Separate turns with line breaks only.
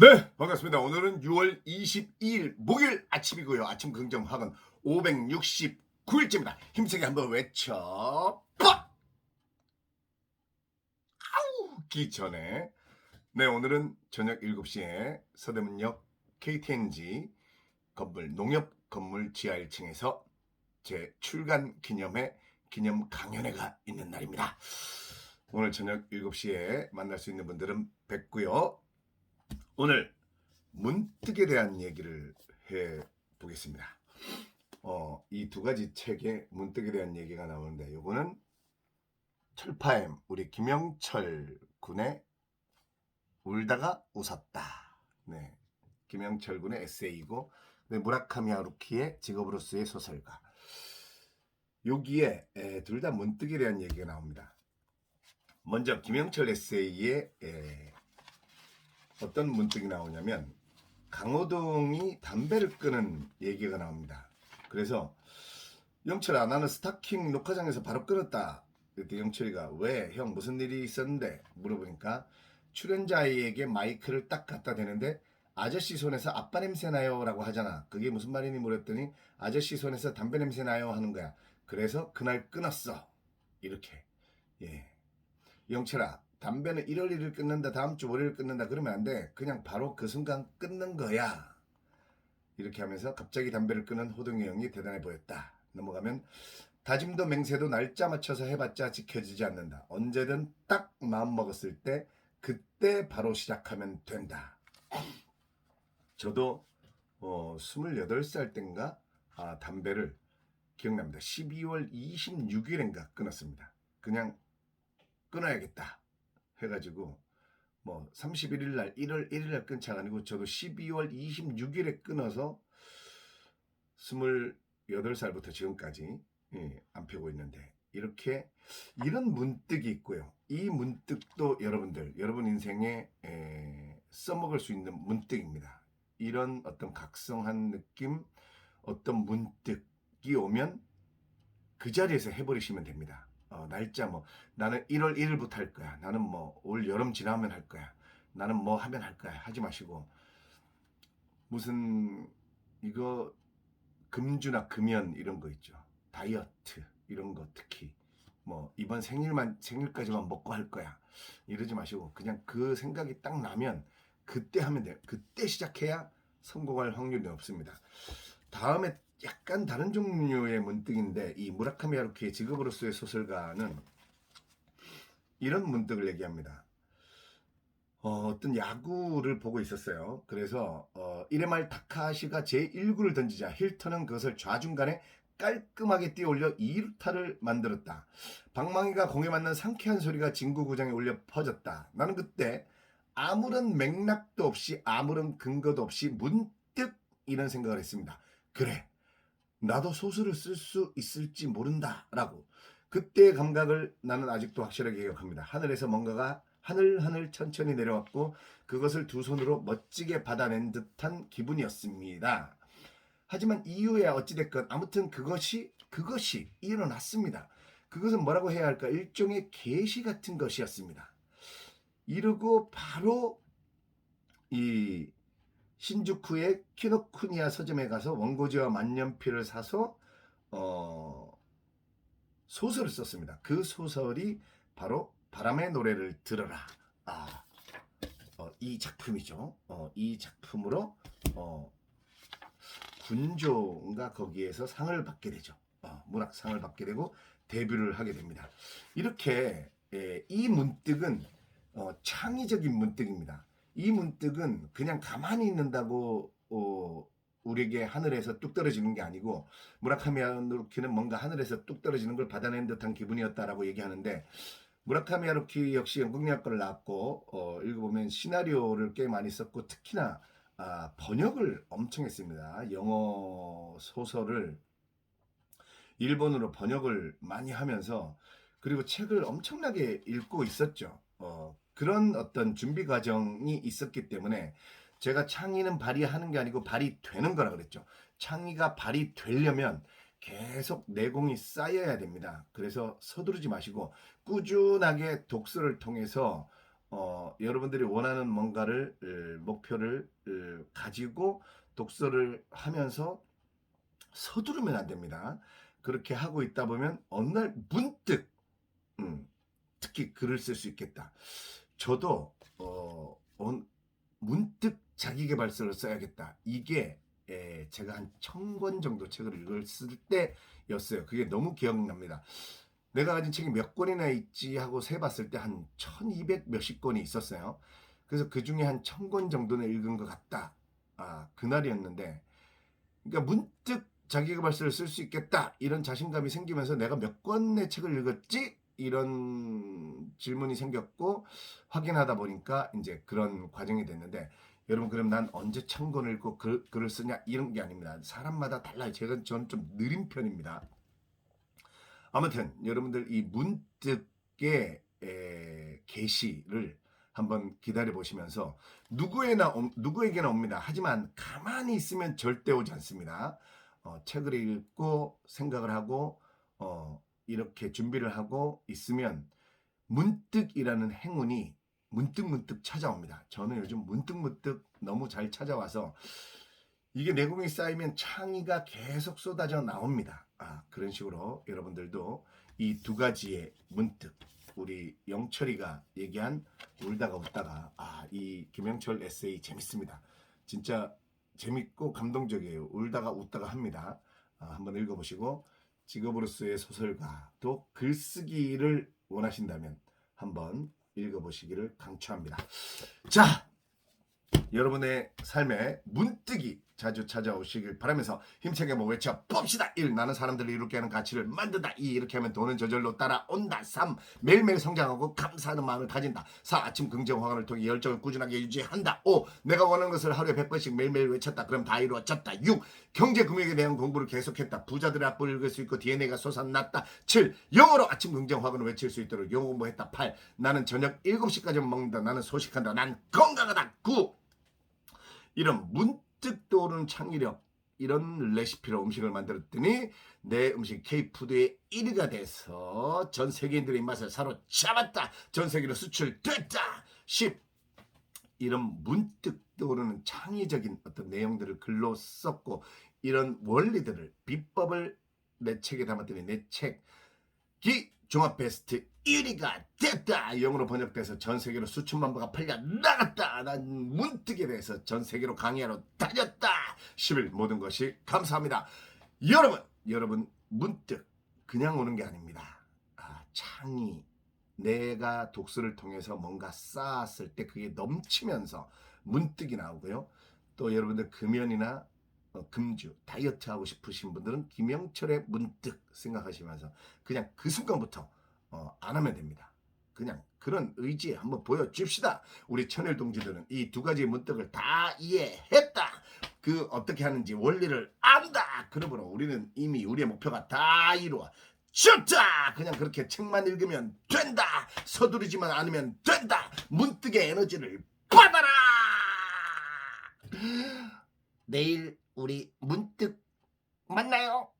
네, 반갑습니다. 오늘은 6월 22일 목요일 아침이고요. 아침 긍정학은 569일째입니다. 힘세게 한번 외쳐. 빡! 아우, 기 전에. 네, 오늘은 저녁 7시에 서대문역 KTNG 건물 농협 건물 지하 1층에서 제 출간 기념회 기념 강연회가 있는 날입니다. 오늘 저녁 7시에 만날 수 있는 분들은 뵙고요. 오늘 문득에 대한 얘기를 해 보겠습니다. 어, 이 두 가지 책에 문득에 대한 얘기가 나오는데 요거는 철파엠 우리 김영철 군의 울다가 웃었다. 네. 김영철 군의 에세이고 네, 무라카미 하루키의 직업으로서의 소설가. 여기에 둘 다 문득에 대한 얘기가 나옵니다. 먼저 김영철 에세이의 에, 어떤 문득이 나오냐면 강호동이 담배를 끄는 얘기가 나옵니다. 그래서 영철아 나는 스타킹 녹화장에서 바로 끊었다. 그때 영철이가 왜 형 무슨 일이 있었는데 물어보니까 출연자에게 마이크를 딱 갖다 대는데 아저씨 손에서 아빠 냄새 나요 라고 하잖아. 그게 무슨 말이니 물었더니 아저씨 손에서 담배 냄새 나요 하는 거야. 그래서 그날 끊었어. 이렇게. 예. 영철아 담배는 1월 1일 끊는다 다음 주 월요일 끊는다 그러면 안 돼. 그냥 바로 그 순간 끊는 거야. 이렇게 하면서 갑자기 담배를 끊은 호동이 형이 대단해 보였다. 넘어가면 다짐도 맹세도 날짜 맞춰서 해봤자 지켜지지 않는다. 언제든 딱 마음 먹었을 때 그때 바로 시작하면 된다. 저도 어, 28살 땐가 아, 담배를 기억납니다. 12월 26일인가 끊었습니다. 그냥 끊어야겠다 해가지고 뭐 31일 날 1월 1일 날 끊자가 아니고 저도 12월 26일에 끊어서 28살부터 지금까지 예, 안 펴고 있는데 이렇게 이런 문득이 있고요. 이 문득도 여러분들 여러분 인생에 에, 써먹을 수 있는 문득입니다. 이런 어떤 각성한 느낌 어떤 문득이 오면 그 자리에서 해버리시면 됩니다. 어, 날짜 뭐 나는 1월 1일부터 할 거야. 나는 뭐 올 여름 지나면 할 거야. 나는 뭐 하면 할 거야. 하지 마시고 무슨 이거 금주나 금연 이런 거 있죠. 다이어트 이런 거 특히 뭐 이번 생일만 생일까지만 먹고 할 거야. 이러지 마시고 그냥 그 생각이 딱 나면 그때 하면 돼요. 그때 시작해야 성공할 확률이 높습니다. 다음에 약간 다른 종류의 문득인데 이 무라카미 하루키의 직업으로서의 소설가는 이런 문득을 얘기합니다. 어, 떤 야구를 보고 있었어요. 그래서 어, 1회 말 타카시가 제1구를 던지자 힐턴은 그것을 좌중간에 깔끔하게 띄어올려 2루타를 만들었다. 방망이가 공에 맞는 상쾌한 소리가 진구구장에 울려 퍼졌다. 나는 그때 아무런 맥락도 없이 아무런 근거도 없이 문득 이런 생각을 했습니다. 그래, 나도 소설을 쓸 수 있을지 모른다라고 그때의 감각을 나는 아직도 확실하게 기억합니다. 하늘에서 뭔가가 하늘 하늘 천천히 내려왔고 그것을 두 손으로 멋지게 받아낸 듯한 기분이었습니다. 하지만 이후에 어찌됐건 아무튼 그것이 그것이 일어났습니다. 그것은 뭐라고 해야 할까? 일종의 계시 같은 것이었습니다. 이르고 바로 이 신주쿠의 키노쿠니아 서점에 가서 원고지와 만년필을 사서 어, 소설을 썼습니다. 그 소설이 바로 바람의 노래를 들어라. 아, 어, 이 작품이죠. 어, 이 작품으로 어, 군조가 거기에서 상을 받게 되죠. 어, 문학상을 받게 되고 데뷔를 하게 됩니다. 이렇게 예, 이 문득은 어, 창의적인 문득입니다. 이 문득은 그냥 가만히 있는다고 어, 우리에게 하늘에서 뚝 떨어지는 게 아니고 무라카미 하루키는 뭔가 하늘에서 뚝 떨어지는 걸 받아낸 듯한 기분이었다라고 얘기하는데 무라카미 하루키 역시 연극영화과를 나왔고 어, 읽어보면 시나리오를 꽤 많이 썼고 특히나 아, 번역을 엄청 했습니다. 영어 소설을 일본어로 번역을 많이 하면서 그리고 책을 엄청나게 읽고 있었죠. 어, 그런 어떤 준비 과정이 있었기 때문에 제가 창의는 발휘하는 게 아니고 발휘되는 거라 그랬죠. 창의가 발휘되려면 계속 내공이 쌓여야 됩니다. 그래서 서두르지 마시고 꾸준하게 독서를 통해서 어, 여러분들이 원하는 뭔가를 에, 목표를 에, 가지고 독서를 하면서 서두르면 안 됩니다. 그렇게 하고 있다 보면 어느 날 문득 음, 특히 글을 쓸 수 있겠다. 저도 어, 어, 문득 자기계발서를 써야겠다. 이게 에, 제가 한 천 권 정도 책을 읽었을 때였어요. 그게 너무 기억납니다. 내가 가진 책이 몇 권이나 있지 하고 세봤을 때 한 1200 몇십 권이 있었어요. 그래서 그 중에 한 1000권 정도는 읽은 것 같다. 아, 그날이었는데, 그러니까 문득 자기계발서를 쓸 수 있겠다. 이런 자신감이 생기면서 내가 몇 권의 책을 읽었지? 이런 질문이 생겼고, 확인하다 보니까 이제 그런 과정이 됐는데, 여러분, 그럼 난 언제 천 권을 읽고 글, 글을 쓰냐? 이런 게 아닙니다. 사람마다 달라요. 제가, 저는 좀 느린 편입니다. 아무튼 여러분들 이 문득의 에, 게시를 한번 기다려 보시면서 누구에나 옴- 누구에게나 옵니다. 하지만 가만히 있으면 절대 오지 않습니다. 어, 책을 읽고 생각을 하고 어, 이렇게 준비를 하고 있으면 문득이라는 행운이 문득 문득 찾아옵니다. 저는 요즘 문득 문득 너무 잘 찾아와서 이게 내공이 쌓이면 창의가 계속 쏟아져 나옵니다. 아, 그런 식으로 여러분들도 이 두 가지의 문득 우리 영철이가 얘기한 울다가 웃다가 아, 이 김영철 에세이 재밌습니다. 진짜 재밌고 감동적이에요. 울다가 웃다가 합니다. 아, 한번 읽어보시고 직업으로서의 소설가 또 글쓰기를 원하신다면 한번 읽어보시기를 강추합니다. 자, 여러분의 삶에 문득이 자주 찾아오시길 바라면서 힘차게 한번 외쳐 봅시다 1. 나는 사람들을 이롭게 하는 가치를 만든다 2. 이렇게 하면 돈은 저절로 따라온다 3. 매일매일 성장하고 감사하는 마음을 가진다 4. 아침 긍정 화관을 통해 열정을 꾸준하게 유지한다 5. 내가 원하는 것을 하루에 100번씩 매일매일 외쳤다 그럼 다 이루어졌다 6. 경제 금융에 대한 공부를 계속했다 부자들의 악보를 읽을 수 있고 DNA가 솟아났다 7. 영어로 아침 긍정 화관을 외칠 수 있도록 영어 공부했다 8. 나는 저녁 7시까지만 먹는다 나는 소식한다 난 건강하다 9. 이런 문 득 떠오르는 창의력 이런 레시피로 음식을 만들었더니 내 음식 K푸드의 1위가 돼서 전 세계인들의 입맛을 사로잡았다. 전 세계로 수출됐다. 10. 이런 문득 떠오르는 창의적인 어떤 내용들을 글로 썼고 이런 원리들을 비법을 내 책에 담았더니 내 책이 종합 베스트 1위가 됐다. 영어로 번역돼서 전 세계로 수천만 부가 팔려 나갔다. 난 문득에 대해서 전 세계로 강의하러 다녔다. 10일 모든 것이 감사합니다. 여러분, 여러분 문득 그냥 오는 게 아닙니다. 아, 창의. 내가 독서를 통해서 뭔가 쌓았을 때 그게 넘치면서 문득이 나오고요. 또 여러분들 금연이나 어, 금주, 다이어트 하고 싶으신 분들은 김영철의 문득 생각하시면서 그냥 그 순간부터 어, 안 하면 됩니다. 그냥 그런 의지 한번 보여줍시다. 우리 천일 동지들은 이 두 가지 문득을 다 이해했다. 그 어떻게 하는지 원리를 안다. 그러므로 우리는 이미 우리의 목표가 다 이루어 졌다. 그냥 그렇게 책만 읽으면 된다. 서두르지만 않으면 된다. 문득의 에너지를 받아라. 내일 우리 문득 만나요.